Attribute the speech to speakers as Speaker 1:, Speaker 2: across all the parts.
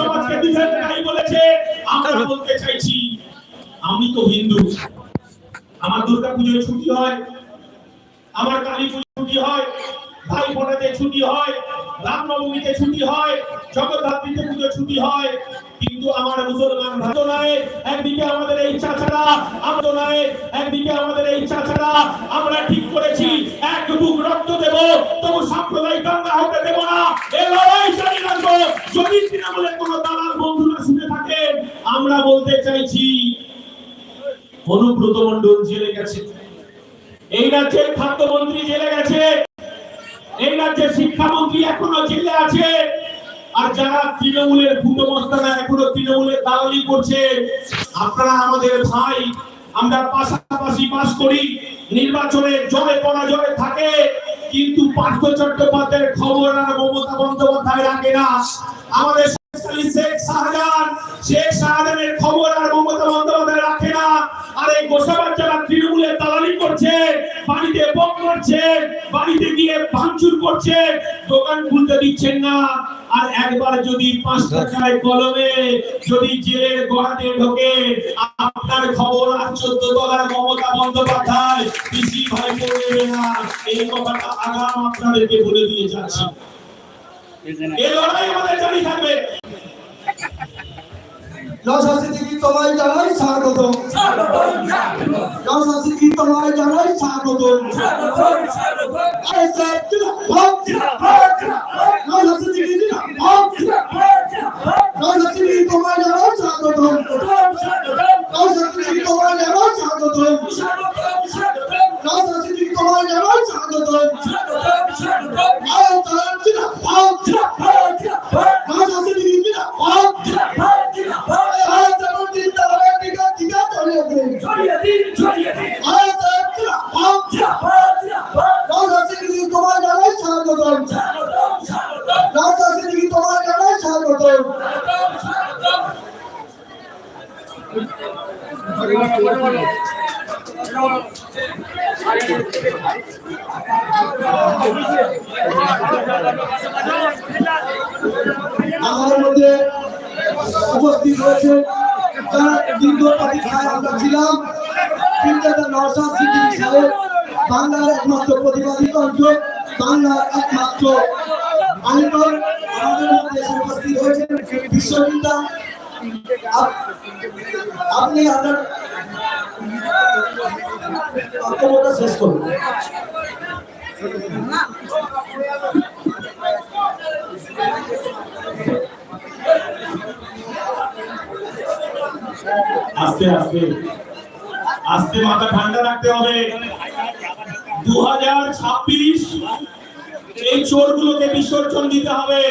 Speaker 1: সমাজকে দিলেন তাই বলেছে, আমরা বলতে চাইছি, আমি তো হিন্দু। আমার দুর্গা পুজোয় ছুটি হয়, আমার কালী পুজোর ছুটি হয় ভাই ফোটাতে ছুটি হয়, রামনবমীতে ছুটি হয়, জগদ্ধাত্রীতে পুজো ছুটি হয়। কিন্তু আমার মুসলমান ভাতনায় একদিকে আমাদের এই চাচারা আমরা নয় একদিকে আমাদের এই চাচারা, আমরা ঠিক করেছি, এক বুক রক্ত দেব, তবু সাম্প্রদায়িক দাঙ্গা হতে দেব না। এ লড়াই জারি রাখব। যদি তৃণমূলের কোনো দালাল বন্ধুরা শুনে থাকেন আমরা বলতে চাইছি, অনুব্রত মন্ডল জেলে গেছে। এই রাজ্যের খাদ্যমন্ত্রী জেলে গেছে। এই রাজ্যের শিক্ষামন্ত্রী এখনও জেলে আছে। আর যারা তৃণমূলের ফুটমস্তানা এখনও তৃণমূলের দালালি করছে, আপনারা আমাদের ভাই, আমরা পাশাপাশি বাস করি, নির্বাচনে জয় পরাজয় থাকে, কিন্তু পার্থ চট্টোপাধ্যায়ের খবর আর মমতা বন্দ্যোপাধ্যায় রাখে না। আমাদের শেখ শাহজাহান, শেখ শাহজাহানের খবর আর মমতা বন্দ্যোপাধ্যায় রাখে না। আর এই গোসাবার যারা তৃণমূলের দালালি করছে বাড়িতে বম করছে বাড়িতে গিয়ে ভাঙচুর করছে দোকান খুলতে দিচ্ছেন না। আর একবার যদি পাঁচ টাকায় কলমে যদি জেলের গোড়াতে ঢোকে আপনার খবর আর চোদ্দ তলার মমতা বন্দ্যোপাধ্যায় পিসি ভাই পড়বে না। এই কথাটা আগাম আপনাদেরকে বলে দিয়ে যাচ্ছি। এই লড়াই আমাদের জারি থাকবে।
Speaker 2: যশস্বী তোমায় জানাই স্বাগত যশস্বী তোমায় জানাই স্বাগত আমাদের মধ্যে উপস্থিত হয়েছে যারা দীর্ঘ প্রতীক্ষায় আমরা ছিলাম। পিতাদা নওশাদ সিদ্দিকী সাহেব, বাংলার একমাত্র প্রতিবাদী কণ্ঠ বাংলার একমাত্র আইনর আমাদের মধ্যে উপস্থিত হয়েছেন বিশ্ববিদ্যা আপ- আপনি আপনার শেষ করুন।
Speaker 1: আস্তে আস্তে। আস্তে, মাথা ঠান্ডা রাখতে হবে। দু হাজার ছাব্বিশ এই চোরগুলোকে বিসর্জন দিতে হবে।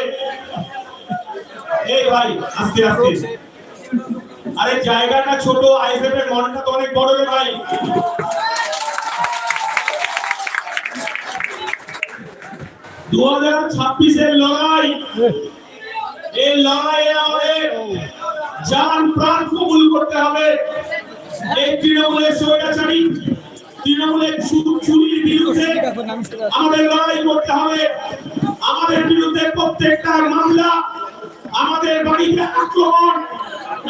Speaker 1: এই ভাই, আস্তে আস্তে। আরে, জায়গাটা ছোট, আইএসএফ এর মনটা তো অনেক বড় রে ভাই। দু হাজার ছাব্বিশের লড়াই। এই লড়াইয়ে আমাদের জান প্রাণ কবুল করতে হবে। এই তৃণমূলের স্বৈরাচারী, তৃণমূলের চুরির বিরুদ্ধে আমাদের লড়াই করতে হবে। আমাদের বিরুদ্ধে প্রত্যেকটা মামলা আমাদের বাড়িতে আক্রমণ।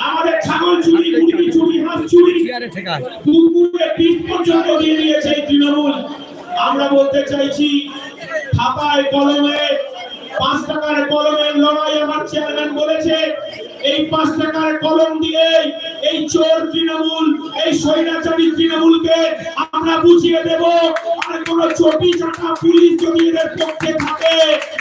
Speaker 1: আমাদের ছাগল চুরি মুরগি চুরি হাঁস চুরি। কুকুরে পিস পর্যন্ত দিয়ে দিয়েছে এই তৃণমূল। আমরা বলতে চাইছি খাতায় কলমে পাঁচ টাকার কলমের লড়াই আমার চেয়ারম্যান বলেছে। এই পাঁচ টাকার কলম দিয়ে এই চোর তৃণমূল এই স্বৈরাচারী তৃণমূলকে আমরা বুঝিয়ে দেব। আর কোন চটি চাটা পুলিশ যদি এদের পক্ষে থাকে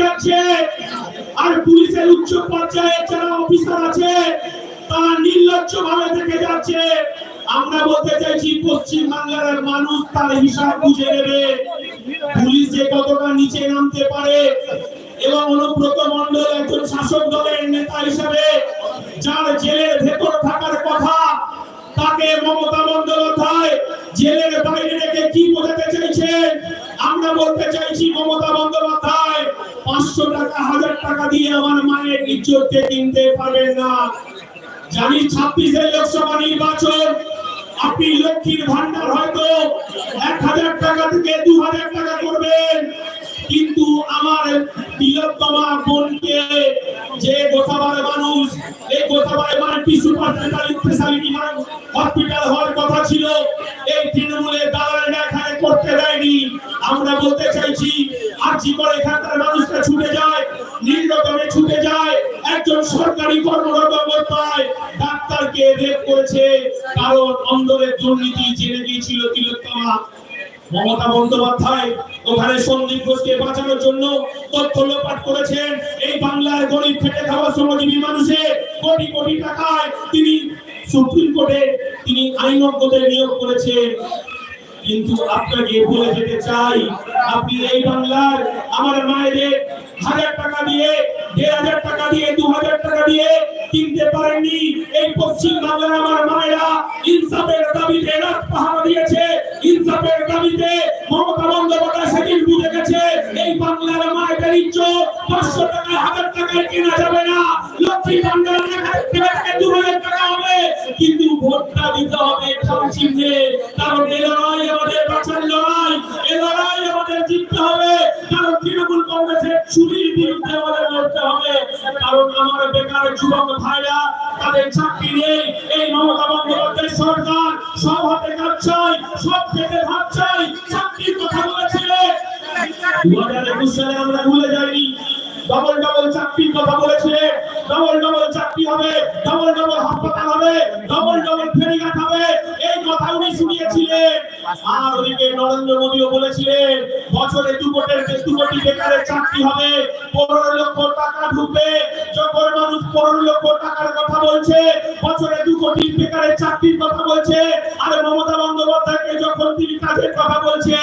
Speaker 1: যাচ্ছে। আর পুলিশের উচ্চ পর্যায়ে যারা অফিসার আছে, তারা নির্লজ্জ ভাবে থেকে যাচ্ছে। আমরা বলতে চাইছি পশ্চিম বাংলার মানুষ তার হিসাব বুঝে নেবে। পুলিশ যে কতটা নিচে নামতে পারে, এবং অনুব্রত মন্ডল একজন শাসক দলের নেতা হিসাবে টাকা দিয়ে আমার মায়ের ইজ্জতকে কিনতে পারবেন না। জানি ছাব্বিশের লোকসভা নির্বাচন, আপনি লক্ষ্মীর ভান্ডার হয়তো এক হাজার টাকা থেকে দু হাজার টাকা করবেন। কিন্তু আমার তিলোত্তমা বোনকে যে গোসাবার মানুষ, এই গোসাবার মাল্টি সুপার স্পেশালিটি হসপিটাল হওয়ার কথা ছিল, এই তৃণমূলের দালালরা এখানে করতে দেয়নি। আমরা বলতে চাইছি, আর জীবন এখানকার মানুষরা ছুটে যায় সরকারি কর্মরত অবস্থায় রেপ করেছে, কারণ অন্দরের দুর্নীতি জেনে গিয়েছিল তিলোত্তমা। মমতা বন্দ্যোপাধ্যায় ওখানে সন্দীপ ঘোষকে বাঁচানোর জন্য তথ্য লোপাট করেছেন। এই গরিব শ্রমজীবী কোটি কোটি টাকায় তিনি সুপ্রিম কোর্টে তিনি আইনজ্ঞদের নিয়োগ করেছেন। কিন্তু আপনাকে বলে যেতে চাই, আপনি এই বাংলার আমার মায়েদের হাজার টাকা দিয়ে, দেড় হাজার টাকা দিয়ে এই পশ্চিম বাংলার আমার মায়েরা ইনসাফের দাবিতে রাত পাহারা দিয়েছে। ইনসাফের দাবিতে মমতা বন্দ্যোপাধ্যায় সেদিন বুঝে গেছে, এই বাংলার মায়েদের ইজ্জত পাঁচশো টাকা, হাজার টাকায় কেনা যাবে না। লক্ষ্মী ভান্ডার তাদের চাকরি নেই এই মমতা বন্দ্যোপাধ্যায় সরকার সব হাতে কাজ চাই সব পেটে ভাত চাই চাকরির কথা বলেছিলে দু হাজার একুশ সালে আমরা ভুলে যাইনি। ডবল ডবল চাকরির কথা বলেছিলে ডবল ডবল চাকরি হবে ডবল ডবল হাসপাতাল হবে ডবল ডবল ফেরিঘাট হবে। এই কথা উনি শুনিয়েছিলেন। আর ওদিকে নরেন্দ্র মোদীও বলেছিলেন, বছরে দু কোটি দু কোটি বেকারের চাকরি হবে। যখন তিনি কাজের কথা বলছে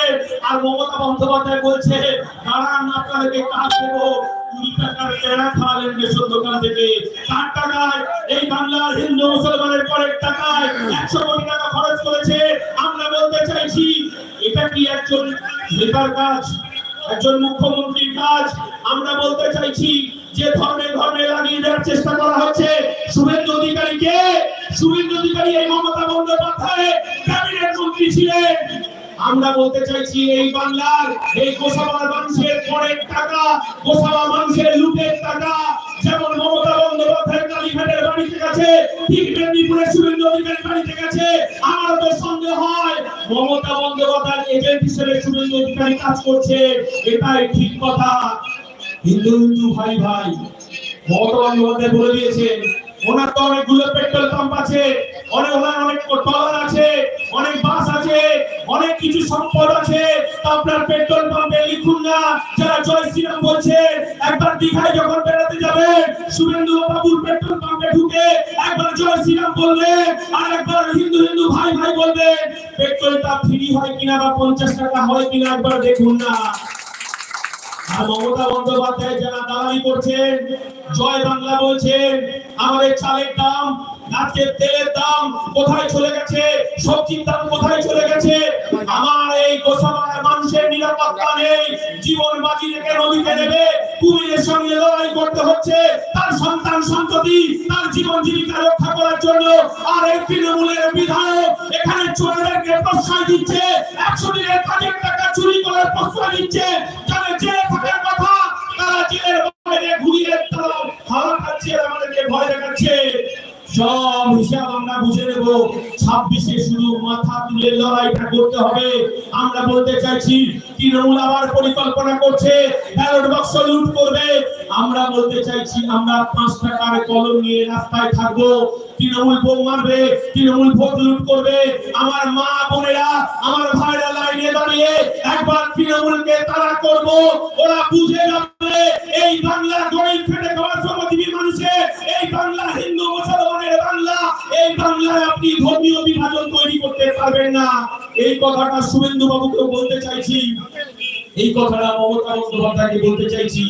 Speaker 1: আর মমতা বন্দ্যোপাধ্যায় বলছে দাঁড়ান, আপনাদেরকে কাজ দেবো। কুড়ি টাকার খাওয়ালেন রেশন দোকান থেকে। টাকায়, এই বাংলার হিন্দু মুসলমানের করের টাকায় একশো কোটি টাকা খরচ করেছে। আমরা বলতে চাইছি, এটা কি একজন নেতার কাজ? একজন মুখ্যমন্ত্রীর কাজ? আমরা বলতে চাইছি যে ধর্মে ধর্মে লাগিয়ে দেওয়ার চেষ্টা করা হচ্ছে, শুভেন্দু অধিকারীকে, শুভেন্দু অধিকারী এই মমতা বন্দ্যোপাধ্যায় ক্যাবিনেট মন্ত্রী ছিলেন। আমরা বলতে চাইছি, এই বাংলার, এই গোসাবার মানুষের করের টাকা গোসাবা মানুষের লুটের টাকা, যেমন মমতা বন্দ্যোপাধ্যায় কালীঘাটের বাড়িতে গেছে, ঠিক মেদিনীপুরের শুভেন্দু অধিকারী বাড়িতে গেছে, আমার তো সন্দেহ হয়, মমতা বন্দ্যোপাধ্যায় এজেন্ট হিসেবে শুভেন্দু অধিকারী কাজ করছে, এটাই ঠিক কথা। হিন্দু হিন্দু ভাই ভাই মমতা বলে দিয়েছেন, ওনার তো অনেকগুলো পেট্রোল পাম্প আছে, অনেক ওনার অনেক আছে, অনেক বাস আছে, অনেক কিছু সম্পদ আছে আপনার পেট্রোল পাম্পে লিখুন না, যারা জয় শ্রীরাম বলছে, একবার দীঘায় যখন বেড়াতে যাবেন শুভেন্দু বাবুর পেট্রোল পাম্পে ঢুকে একবার জয় শ্রীরাম বলবে, আর একবার হিন্দু হিন্দু ভাই ভাই বলবে, পেট্রোলটা ফ্রি হয় কিনা বা পঞ্চাশ টাকা হয় কিনা একবার দেখুন না। আর মমতা বন্দ্যোপাধ্যায় যারা দালালি করছেন, জয় বাংলা বলছেন, আমাদের চালের দাম আজকে তেলের দাম কোথায় চলে গেছে, সবজির দাম কোথায় চলে গেছে? আমার এই মানুষের নিরাপত্তা নেই, জীবন বাজি রেখে নদীতে নেবে, কুমিরের সঙ্গে লড়াই করতে হচ্ছে, তার সন্তান সন্ততি, তার জীবন জীবিকা রক্ষা করার জন্য আর এই তৃণমূলের বিধায়ক এখানে চোরেদেরকে প্রশ্রয় দিচ্ছে, একশো দিনের টাকা চুরি করার প্রশ্রয় দিচ্ছে যাদের জেলে থাকার কথা তারা জেলের আমাদেরকে ভয় দেখাচ্ছে। সব হিসাব আমরা বুঝে নেব। ছাব্বিশে শুধু মাথা তুলে লড়াইটা করতে হবে। আমরা বলতে চাইছি, তৃণমূল আবার পরিকল্পনা করছে ব্যালট বাক্স লুট করবে। আমরা বলতে চাইছি, আমরা পাঁচ টাকার কলম নিয়ে রাস্তায় থাকব। তৃণমূল ভোট মারবে, তৃণমূল ভোট লুট করবে। আমার মা বোনেরা, আমার ভাইরা লাইনে দাঁড়িয়ে একবার তৃণমূলকে তারা করব। ওরা বুঝে যাবে এই বাংলার গরিব খেটে খাওয়া শ্রমজীবী আপনি ধর্মীয় বিভাজন তৈরি করতে পারবেন না। এই কথাটা শুভেন্দু বাবুকে বলতে চাইছি। এই কথাটা মমতা বন্দ্যোপাধ্যায়কে বলতে চাইছি।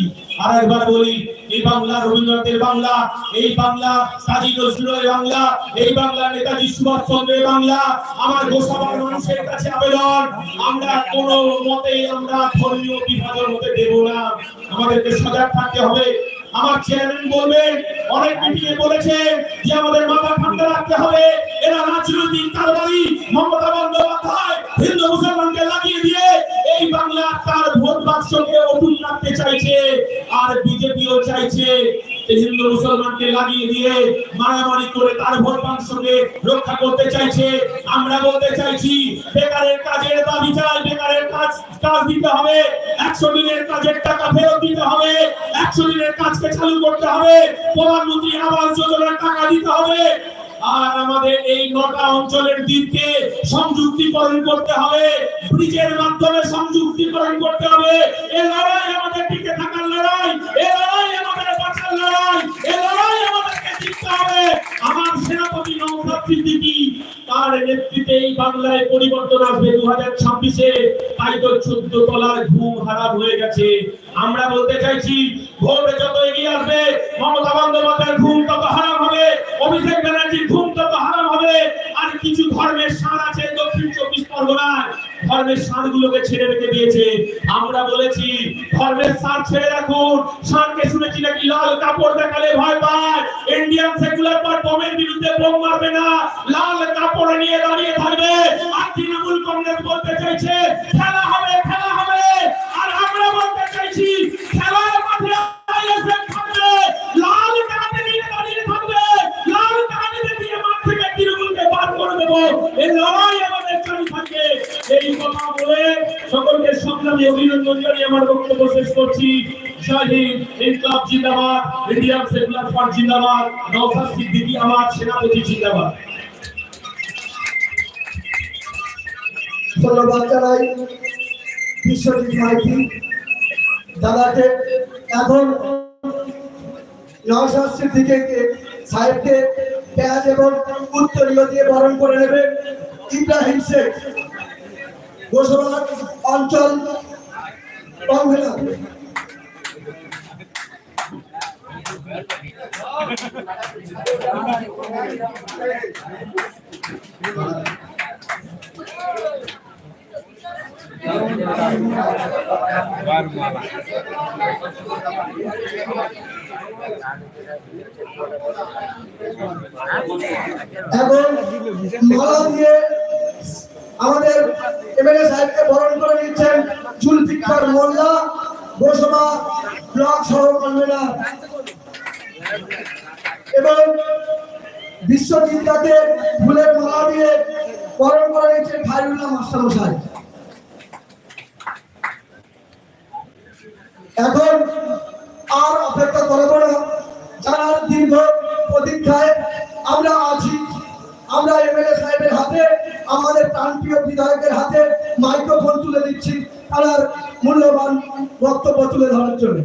Speaker 1: আর একবার বলি, এই বাংলা, রবীন্দ্রনাথের বাংলা, এই বাংলা কাজী নজরুলের বাংলা, এই বাংলা, নেতাজি সুভাষ চন্দ্রের বাংলা, আমার গোসাবার মানুষের কাছে আবেদন, আমরা কোনো মতেই আমরা ধর্মীয় বিভাজন হতে দেব না। আমাদেরকে সজাগ থাকতে হবে। আমার চেয়ারম্যান বলবেন অনেক মিটিংয়ে বলেছে যে আমাদের মাথা ঠান্ডা রাখতে হবে। এরা রাজনৈতিক কারবারি, মমতা বন্দ্যোপাধ্যায়, হিন্দু মুসলমানকে লাগিয়ে দিয়ে এই বাংলা তার ভোট বাক্সকে অটুট রাখতে চাইছে। আর বিজেপিও চাইছে হিন্দু মুসলমানকে লাগিয়ে দিয়ে মারামারি করে তার ভোট বাক্সকে রক্ষা করতে চাইছে। আমরা বলতে চাইছি, বেকারের কাজের দাবি চাই, বেকারের কাজ কাজ দিতে হবে। একশো দিনের কাজের টাকা ফেরত দিতে হবে। একশো দিনের কাজকে চালু করতে হবে। প্রধানমন্ত্রী আবাস যোজনার টাকা দিতে হবে। আর আমাদের এই নটা অঞ্চলের দিককে সংযুক্তিকরণ করতে হবে। ব্রিজের মাধ্যমে সংযুক্তিকরণ করতে হবে। এই লড়াই আমাদের টিকে তার বাংলায় পরিবর্তন আসবে ছাব্বিশে। চোদ্দ ঘুম হয়ে গেছে। আমরা বলতে চাইছি এগিয়ে আসবে, মমতা ঘুম তত হারাম হবে, অভিষেক ব্যানার্জির ঘুম ধর্মের সারগুলোকে ছেড়ে রেখে দিয়েছে। আমরা বলেছি, ধর্মের সার ছেড়ে রাখুন। সারকে শুনেছি নাকি লাল কাপড় দেখালে ভয় পায়। ইন্ডিয়ান সেকুলার পার্ট বোমের বিরুদ্ধে বোম মারবে না। লাল কাপড় নিয়ে দাঁড়িয়ে থাকবে। আর তৃণমূল কংগ্রেস বলতে চাইছে, খেলা সংগ্রামী অভিনন্দন জানিয়ে আমার বক্তব্য শেষ করছি।
Speaker 2: দাদাকে এখন সাহেবকে পেঁয়াজ এবং উত্তরীয় দিয়ে বরণ করে নেবে ইব্রাহিম শেখ। গোসবাদ অঞ্চল কনভেনার এবং মালা দিয়ে আমাদের এমএলএ সাহেবকে বরণ করে নিচ্ছেন জুলফিকার মোল্লা গোসবা ব্লক সহ কনভেনার এবং বিশ্বজিৎটাকে ফুলের মালা দিয়ে বরণ করে নিচ্ছেন খায়রুল্লাহ মাস্টারমশাই। এখন আর অপেক্ষা করব না, জানার দীর্ঘ প্রতীক্ষায় আমরা আছি। আমরা এমএলএ সাহেবের হাতে আমাদের প্রাণপ্রিয় বিধায়কের হাতে মাইক্রোফোন তুলে দিচ্ছি তার মূল্যবান বক্তব্য তুলে ধরার জন্য।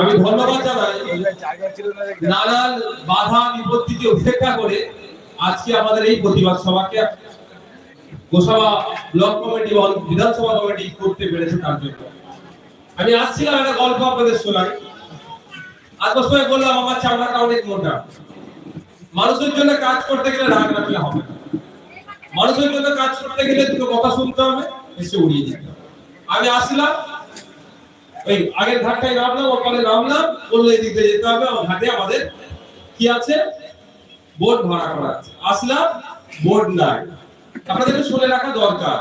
Speaker 1: আমি ধন্যবাদ জানাই নানান বাধা বিপত্তিকে উপেক্ষা করে আজকে আমাদের এই প্রতিবাদ সভাকে গোসাবা ব্লক কমিটি বিধানসভা কমিটি করতে পেরেছে তার জন্য। আমি আসছিলাম একটা গল্প আপনাদের শোনাই। আজ সময় বললাম, আমার চামড়াটা অনেক মোটা মানুষের জন্য কাজ করতে গেলে রাগ রাখলে হবে না। মানুষের জন্য কাজ করতে গেলে দুটো কথা শুনতে হবে, এসে উড়িয়ে দিতে হবে। আমি আসলাম, ওই আগের ঘাটটায় নামলাম ওখানে নামলাম, বলল এই দিক দিয়ে যেতে হবে, আমার ঘাটে আমাদের কি আছে? বোর্ড ভাড়া করা আছে। আসলাম বোর্ড নাই। আপনাদেরকে শুনে রাখা দরকার,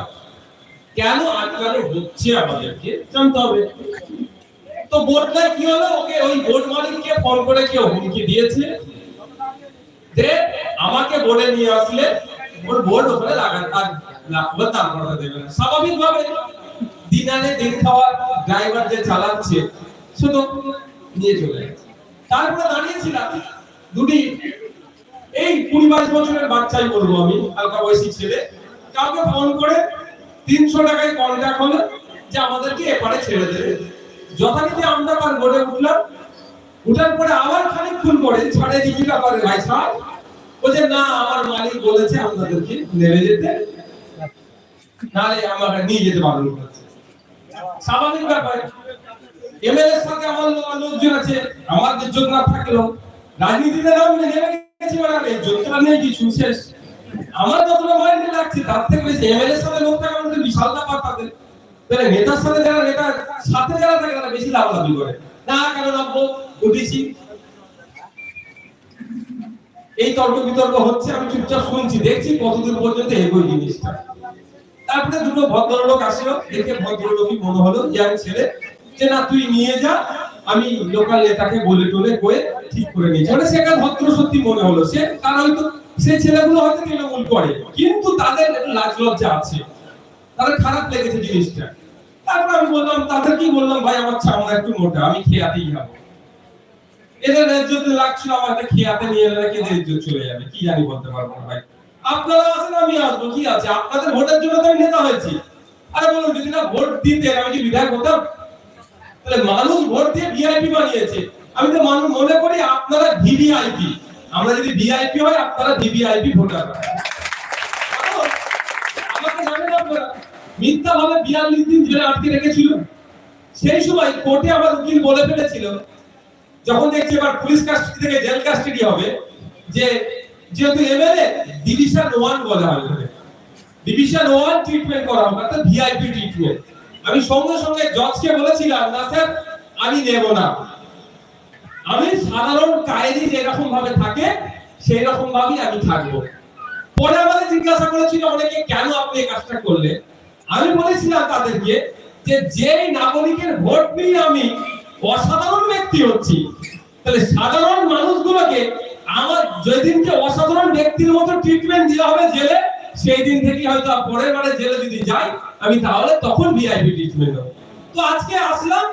Speaker 3: কেন আটকানো হচ্ছে আমাদেরকে জানতে হবে। তো বোর্ডটা কি হলো? ওকে ওই বোর্ড মালিককে ফোন করে কেউ হুমকি দিয়েছে। যে আমাকে বোর্ডে নিয়ে আসলে ওর বোর্ড ওখানে লাগা আর লাগবে তারপরে দেবে না স্বাভাবিক ভাবে দিন আনে দিন খাওয়া ড্রাইভার যে চালাচ্ছে শুধু নিয়ে চলে তারপরে দাঁড়িয়েছিলাম দুটি এই কুড়ি বাইশ বছরের বাচ্চাই বলব আমি, হালকা বয়সী ছেলে। কাউকে ফোন করে তিনশো টাকায় কন্ট্যাক্ট হলো যে আমাদেরকে এপারে ছেড়ে দেবে। যথারীতি আমরা তার বোর্ডে উঠলাম। উঠার পরে আবার খানিকক্ষণ পরে ছাড়ে জীবিকা করে ভাই ছাড় বলছে, না, আমার মালিক বলেছে আপনাদেরকে নেমে যেতে। নাহলে আমাকে নিয়ে যেতে করছে। স্বাভাবিক ব্যাপার। এমএলএ এর সাথে আমার লোকজন আছে আমার ইজ্জত না থাকলেও রাজনীতিতে নামলে নেমে গেছি মানে ইজ্জতটা নেই কিছু, শেষ। আমার যতটা মাইন্ডে লাগছে, তার থেকে বেশি এমএলএ এর সাথে লোক থাকা মানে বিশাল ব্যাপার তাদের। তাহলে নেতার সাথে যারা নেতার সাথে যারা থাকে, তারা বেশি লাভালাভি করে। না, কেন নামবো বুঝেছি এই তর্ক বিতর্ক হচ্ছে, আমি চুপচাপ শুনছি, দেখছি কতদূর পর্যন্ত এগোয় জিনিসটা। তারপরে দুটো ভদ্রলোক আসলো, দেখে ভদ্রলোকই মনে হলো, ইয়াং ছেলে, যে না, তুই নিয়ে যা, আমি লোকাল নেতাকে বলে টলে কয়ে ঠিক করে নিয়েছি মানে সেটা ভদ্র সত্যি মনে হলো, সে তার হয়তো সেই ছেলেগুলো হয়তো তৃণমূল করে, কিন্তু তাদের একটু লাজ লজ্জা আছে। তাদের খারাপ লেগেছে জিনিসটা। তারপর আমি বললাম তাদের কি বললাম, ভাই, আমার চামড়া একটু মোটা, আমি খেয়াতেই যাব এদের ইজ্জত লাগছিল, আমাকে খেয়াতে নিয়ে এলে নাকি ইজ্জত চলে যাবে, কি জানি বলতে পারব না ভাই। আপনারা আসেন আমি আসব, কি আছে? আপনাদের ভোটের জন্য তো আমি নেতা হয়েছি। আরে বলুন, যদি না ভোট দিতেন, আমি কি বিধায়ক হতাম? তাহলে মানুষ ভোট দিয়ে ভিআইপি বানিয়েছে। আমি তো মানুষ মনে করি, আপনারা ভিভিআইপি আমরা যদি ভিআইপি হয়, আপনারা ভিভিআইপি ভোটার। আমাকে জানেন আপনারা, মিথ্যা ভাবে বিয়াল্লিশ দিন ধরে আটকে রেখেছিল। সেই সময় কোর্টে আমার উকিল বলে ফেলেছিল যখন দেখছি এবার পুলিশ কাস্টডি থেকে জেল কাস্টডি হবে, যে যেহেতু এমএলএ ডিভিশন ওয়ান বলা ওখানে। ডিভিশন ওয়ান ট্রিটমেন্ট করা হবে, অর্থাৎ ভিআইপি ট্রিটমেন্ট আমি সঙ্গে সঙ্গে জজকে বলেছিলাম, না স্যার, আমি নেব না। আমি সাধারণ কায়েদি যেরকম ভাবে থাকে সেই রকম ভাবেই আমি থাকব। পরে আমাদের জিজ্ঞাসা করেছিল অনেকে, কেন আপনি এই কাজটা করলেন? আমি বলেছিলাম তাদেরকে যে, যেই নাগরিকের ভোট নিয়ে আমি অসাধারণ ব্যক্তি হচ্ছি। তাহলে সাধারণ মানুষগুলোকে আমার যেদিনকে অসাধারণ ব্যক্তির মতো ট্রিটমেন্ট দেওয়া হবে জেলে, সেই দিন থেকে হয়তো পরের বারে জেলে যদি যাই, আমি তাহলে তখন ভিআইপি ট্রিটমেন্ট তো আজকে আসলাম,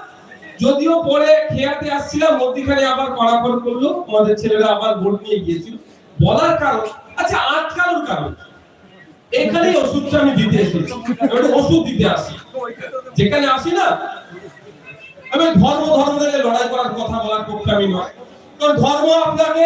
Speaker 3: যদিও পরে খেয়াতে আসছিলাম, মধ্যখানে আবার কড়াকড় করল, আমাদের ছেলেরা আবার ভোট নিয়ে গিয়েছিল। বলার কারণ আচ্ছা আটকানোর কারণ। এখানেই ওষুধটা আমি দিতে এসেছি। ওষুধ দিতে আসি। যেখানে আসি না আমি ধর্ম ধর্ম লড়াই করার কথা বলার পক্ষে আমি নয়। কারণ ধর্ম আপনাকে